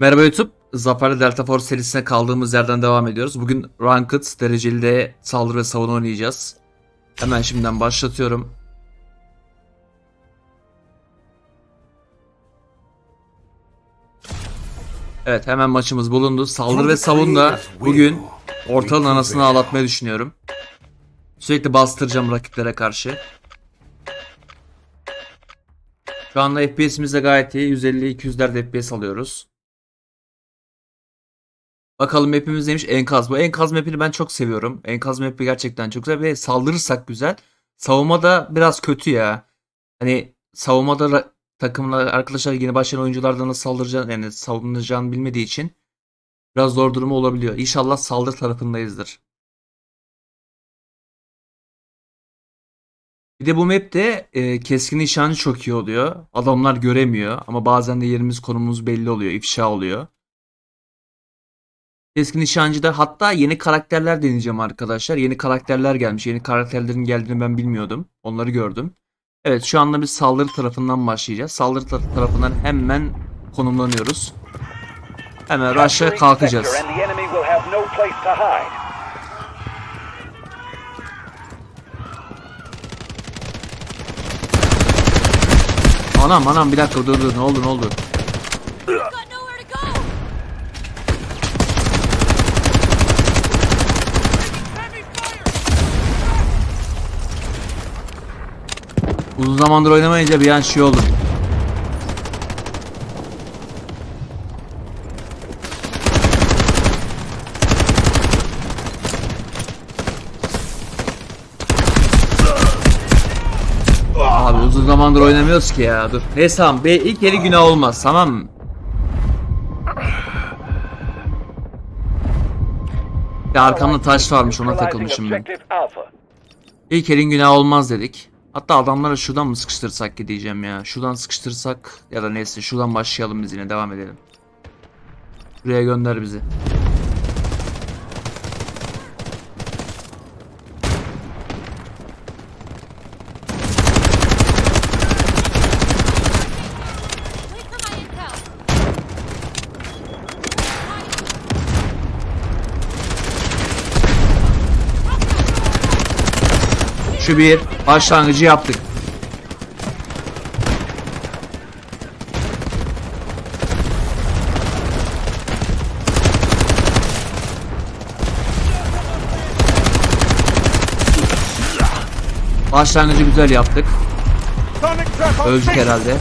Merhaba YouTube. Zafer'le Delta Force serisine kaldığımız yerden devam ediyoruz. Bugün Ranked dereceli de saldırı ve savunma oynayacağız. Hemen şimdiden başlatıyorum. Evet hemen maçımız bulundu. Saldırı ve savunma bugün ortalığın anasını ağlatmayı düşünüyorum. Sürekli bastıracağım rakiplere karşı. Şu anda FPS'imiz de gayet iyi. 150-200'lerde FPS alıyoruz. Bakalım map'imiz neymiş? Enkaz. Bu enkaz map'ini ben çok seviyorum. Enkaz map'i gerçekten çok güzel ve saldırırsak güzel. Savunmada biraz kötü ya. Hani savunmada takımlar arkadaşlar yeni başlayan oyunculardan nasıl saldıracağını yani savunacağını bilmediği için biraz zor durumu olabiliyor. İnşallah saldırı tarafındayızdır. Bir de bu map'te e, keskin nişancı çok iyi oluyor. Adamlar göremiyor ama bazen de yerimiz konumumuz belli oluyor, ifşa oluyor. Keskin nişancıda hatta yeni karakterler deneyeceğim arkadaşlar. Yeni karakterler gelmiş. Yeni karakterlerin geldiğini ben bilmiyordum. Onları gördüm. Evet şu anda biz saldırı tarafından başlayacağız. Saldırı tar- tarafından hemen konumlanıyoruz. Hemen rush'a kalkacağız. Anam anam bir dakika dur dur ne oldu ne oldu? Uzun zamandır oynamayınca bir an şey oldu. Abi uzun zamandır oynamıyoruz ki ya dur. Neyse tamam be ilk eli günah olmaz tamam mı? Ya arkamda taş varmış ona takılmışım ben. İlk elin günah olmaz dedik. Hatta adamlara şuradan mı sıkıştırsak ki diyeceğim ya. Şuradan sıkıştırsak ya da neyse şuradan başlayalım biz yine devam edelim. Buraya gönder bizi. Şu bir başlangıcı yaptık. Başlangıcı güzel yaptık. Öldük herhalde.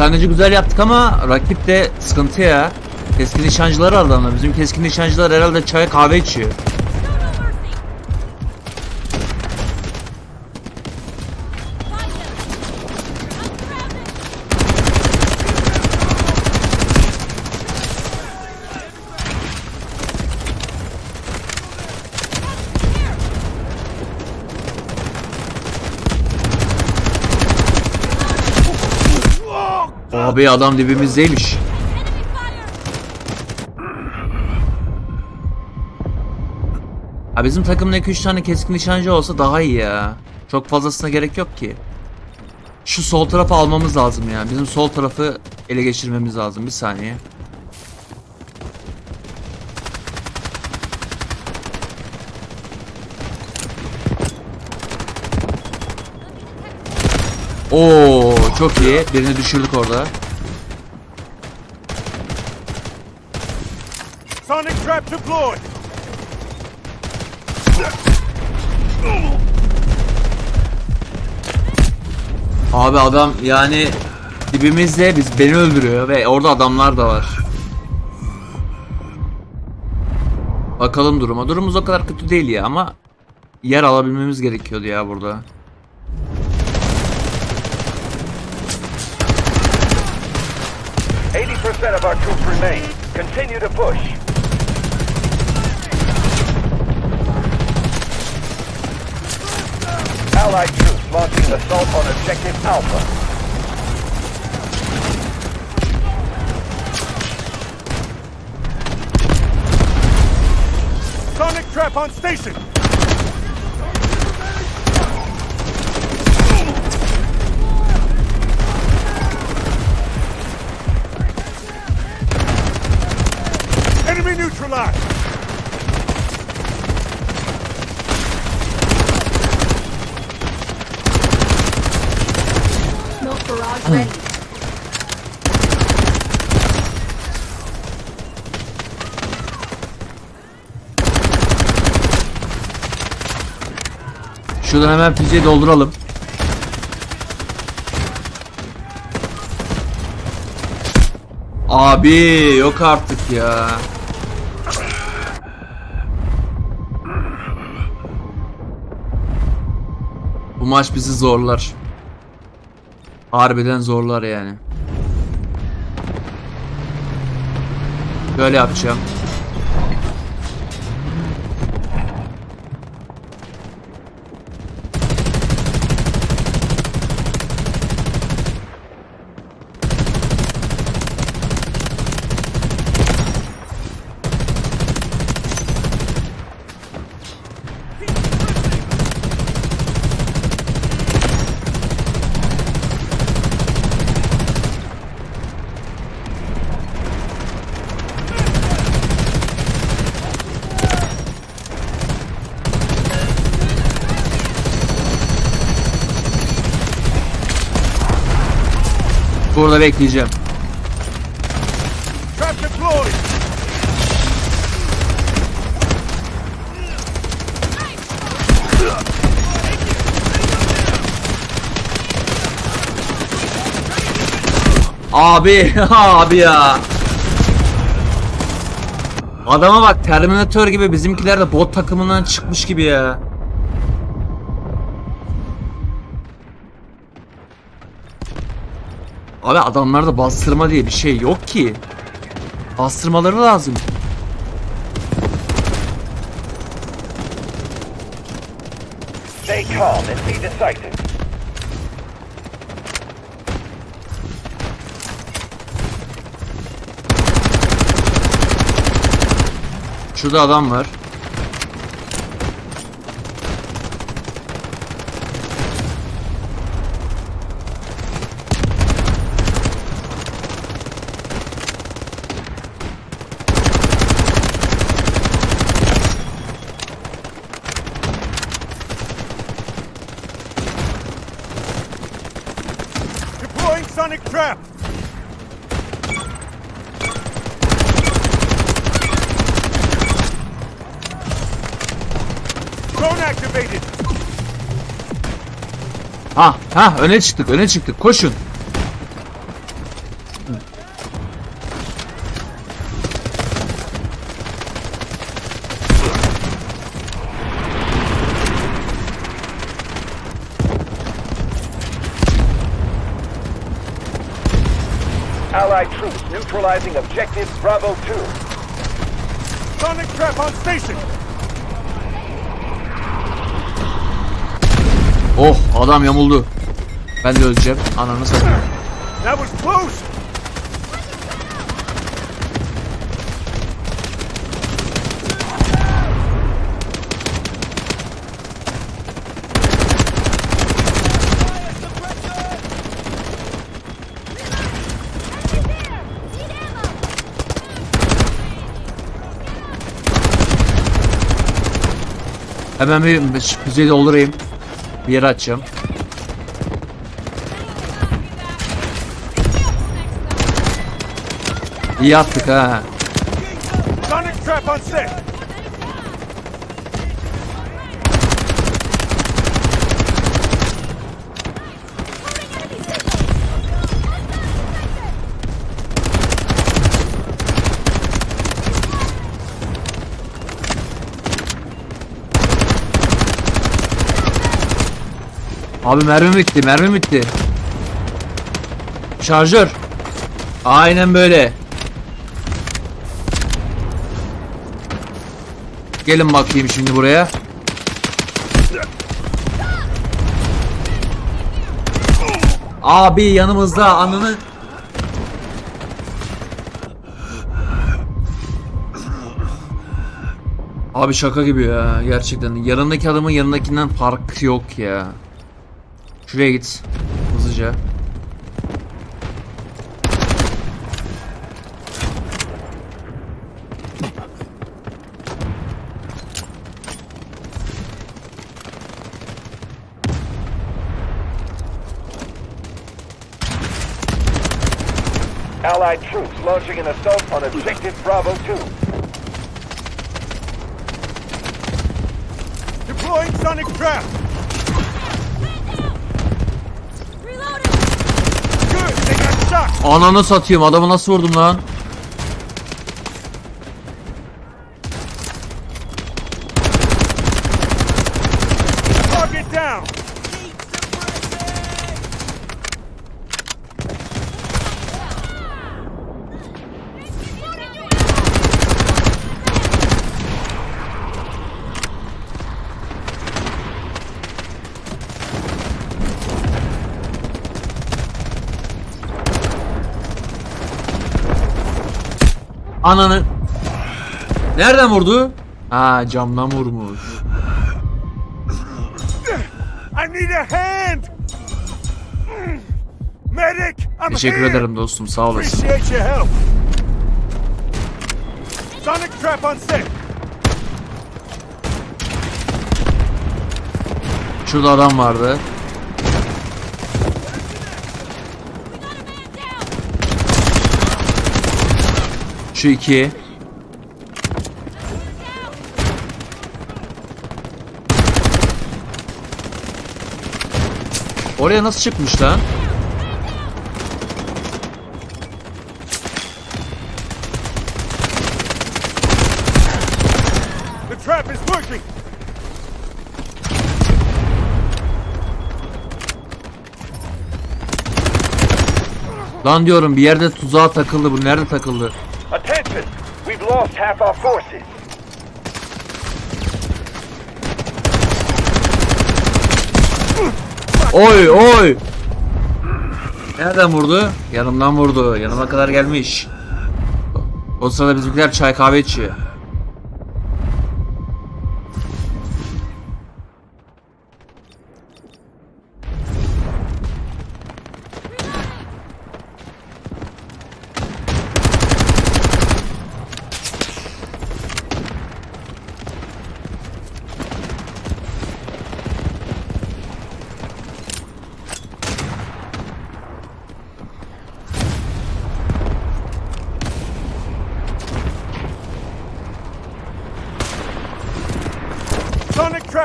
Başlangıcı güzel yaptık ama rakip de sıkıntı ya. Keskin nişancılar aldı ama bizim keskin nişancılar herhalde çay kahve içiyor. Abi adam dibimizdeymiş. Ha bizim takımda 2-3 tane keskin nişancı olsa daha iyi ya. Çok fazlasına gerek yok ki. Şu sol tarafı almamız lazım ya. Bizim sol tarafı ele geçirmemiz lazım. Bir saniye. Oo çok iyi. Birini düşürdük orada. Sonic trap deployed. Abi adam yani dibimizde biz beni öldürüyor ve orada adamlar da var. Bakalım duruma. Durumumuz o kadar kötü değil ya ama yer alabilmemiz gerekiyordu ya burada. 80% of our troops remain. Continue to push. Allied troops launching assault on objective Alpha. Sonic trap on station! Şuradan hemen füzeyi dolduralım. Abi yok artık ya. Bu maç bizi zorlar. Harbiden zorlar yani. Böyle yapacağım. Burada bekleyeceğim. Abi, abi ya. Adama bak Terminator gibi bizimkiler de bot takımından çıkmış gibi ya. Abi adamlarda bastırma diye bir şey yok ki. Bastırmaları lazım. Stay calm and be decisive. Şurada adam var. Deploying sonic trap! Drone activated! Ha öne çıktık öne çıktık koşun. Allied troops neutralizing objective Bravo 2. Sonic trap on station! Oh adam yamuldu. Ben de öleceğim. Ananı satayım. That was close! Hemen bir füzeyi doldurayım. Bir yere açacağım. İyi attık ha. Abi mermi bitti, mermi bitti. Şarjör. Aynen böyle. Gelin bakayım şimdi buraya. Abi yanımızda anını Abi şaka gibi ya gerçekten. Yanındaki adamın yanındakinden fark yok ya. Şuraya git. Hızlıca. Allied troops launching an assault on objective Bravo 2. Deploying sonic trap. Reloading! Good, they got shot. Ananı satayım adamı nasıl vurdum lan? Target down. Ananı. Nereden vurdu? Ha camdan vurmuş. I need a hand. Medic, I'm Teşekkür here. ederim dostum sağ olasın. Sonic trap on set. Şurada adam vardı. Şu iki. Oraya nasıl çıkmış lan? Lan diyorum bir yerde tuzağa takıldı bu. Nerede takıldı? Lost half our forces. Oy oy. Nereden vurdu? Yanımdan vurdu. Yanıma kadar gelmiş. O sırada bizimkiler çay kahve içiyor.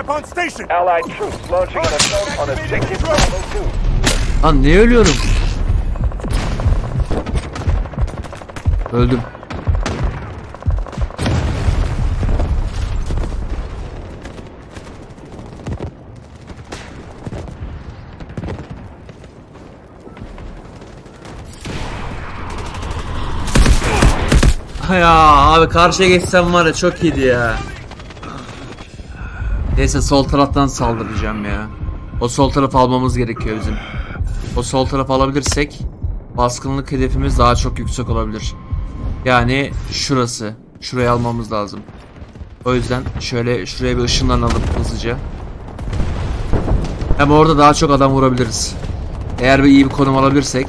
Trap on station. Allied troops launching an assault on objective Bravo 2. Lan ne ölüyorum? Öldüm. Ya abi karşıya geçsem var ya çok iyiydi ya. Neyse sol taraftan saldıracağım ya. O sol tarafı almamız gerekiyor bizim. O sol tarafı alabilirsek baskınlık hedefimiz daha çok yüksek olabilir. Yani şurası. Şurayı almamız lazım. O yüzden şöyle şuraya bir ışınlanalım hızlıca. Hem orada daha çok adam vurabiliriz. Eğer bir iyi bir konum alabilirsek.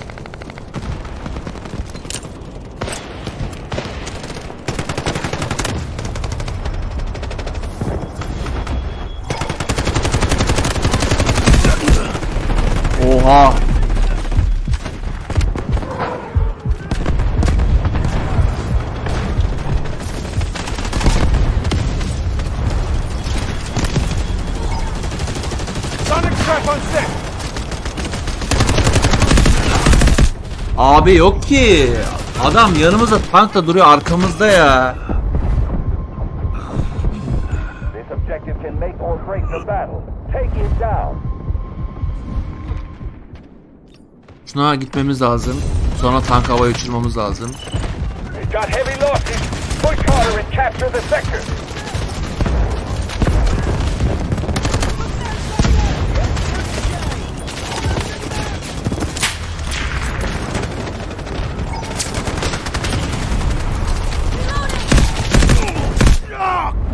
Oha. Abi yok ki. Adam yanımızda tankla duruyor arkamızda ya. Deposuna gitmemiz lazım. Sonra tank havaya uçurmamız lazım.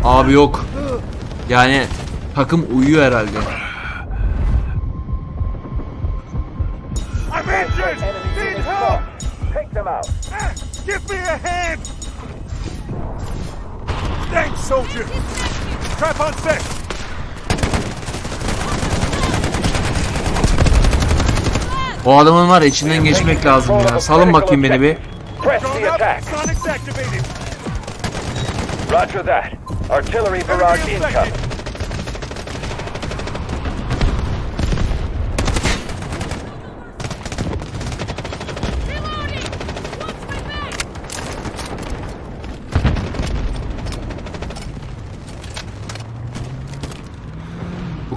Abi yok. Yani takım uyuyor herhalde. Trap on set! O adamın var ya içinden geçmek lazım ya. Salın bakayım beni bir. The attack. Roger that. Artillery barrage incoming.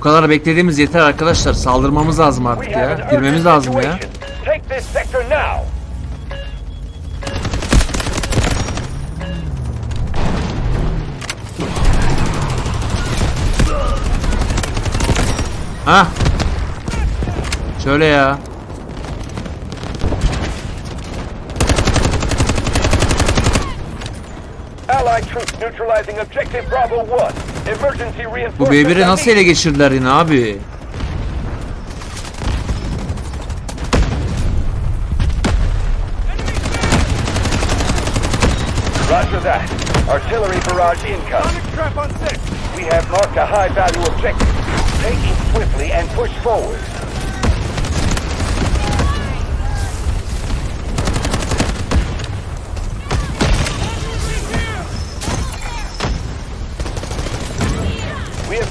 Kadar beklediğimiz yeter arkadaşlar. Saldırmamız lazım artık ya. Girmemiz lazım ya. Ha? Şöyle ya. Allied troops neutralizing objective Bravo 1. Emergency Bu reinforcements B1'i are nasıl ele geçirdiler yine abi? Roger that. Artillery barrage incoming. Sonic trap on set! We have marked a high-value objective. Take it swiftly and push forward.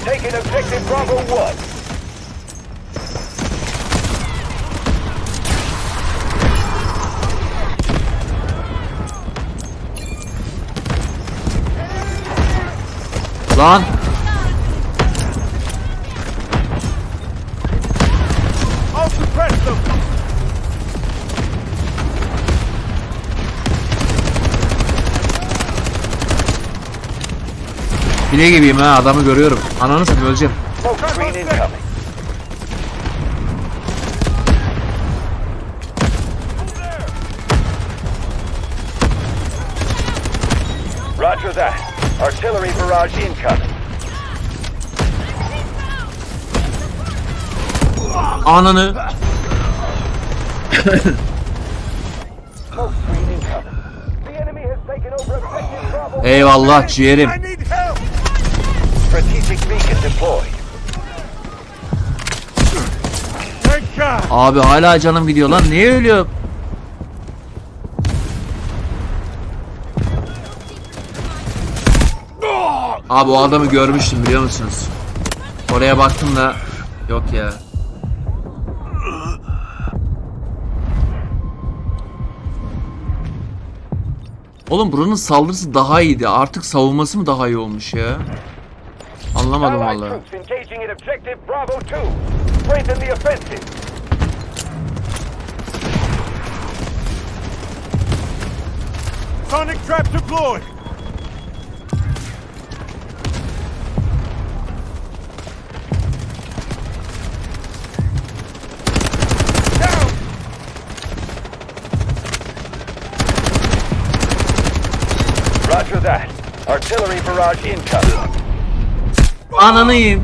We have taken objective Bravo 1. Lan bile gibiyim ha adamı görüyorum. Ananı satayım öleceğim. Roger that. Artillery barrage incoming. Ananı. Smoke screen Strategic beacon deployed. Abi hala canım gidiyor lan. Niye ölüyor? Abi o adamı görmüştüm biliyor musunuz? Oraya baktım da yok ya. Oğlum buranın saldırısı daha iyiydi. Artık savunması mı daha iyi olmuş ya? Anlamadım Allied vallahi. troops engaging in objective Bravo 2. Strengthen the offensive. Sonic trap deployed! Down! Roger that. Artillery barrage incoming. Ananı yiyeyim.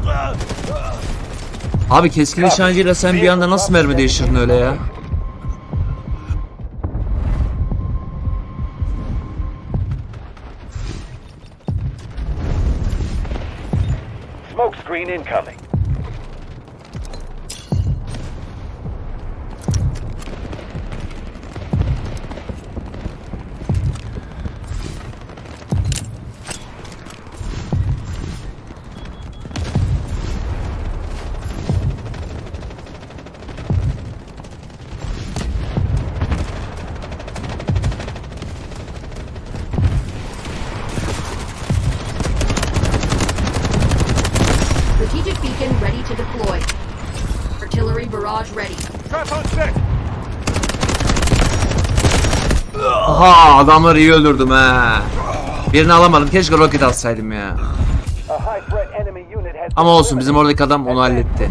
Abi keskin nişancıyla sen bir anda nasıl mermi değiştirdin öyle ya? Smoke screen incoming. Oha adamları iyi öldürdüm ha. Birini alamadım. Keşke roket alsaydım ya. Ama olsun bizim oradaki adam onu halletti.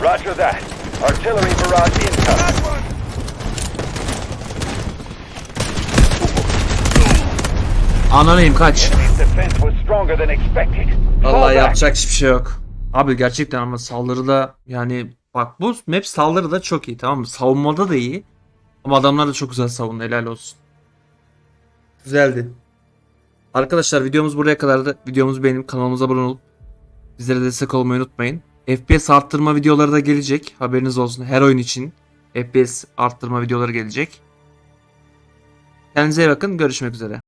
Roger that. Artillery barrage incoming. Fall Vallahi back. yapacak hiçbir şey yok. Abi gerçekten ama saldırıda yani bak bu map saldırıda çok iyi tamam mı? Savunmada da iyi. Ama adamlar da çok güzel savundu helal olsun. Güzeldi. Arkadaşlar videomuz buraya kadardı. Videomuzu beğenip kanalımıza abone olup bizlere destek olmayı unutmayın. FPS arttırma videoları da gelecek. Haberiniz olsun. Her oyun için FPS arttırma videoları gelecek. Kendinize iyi bakın. Görüşmek üzere.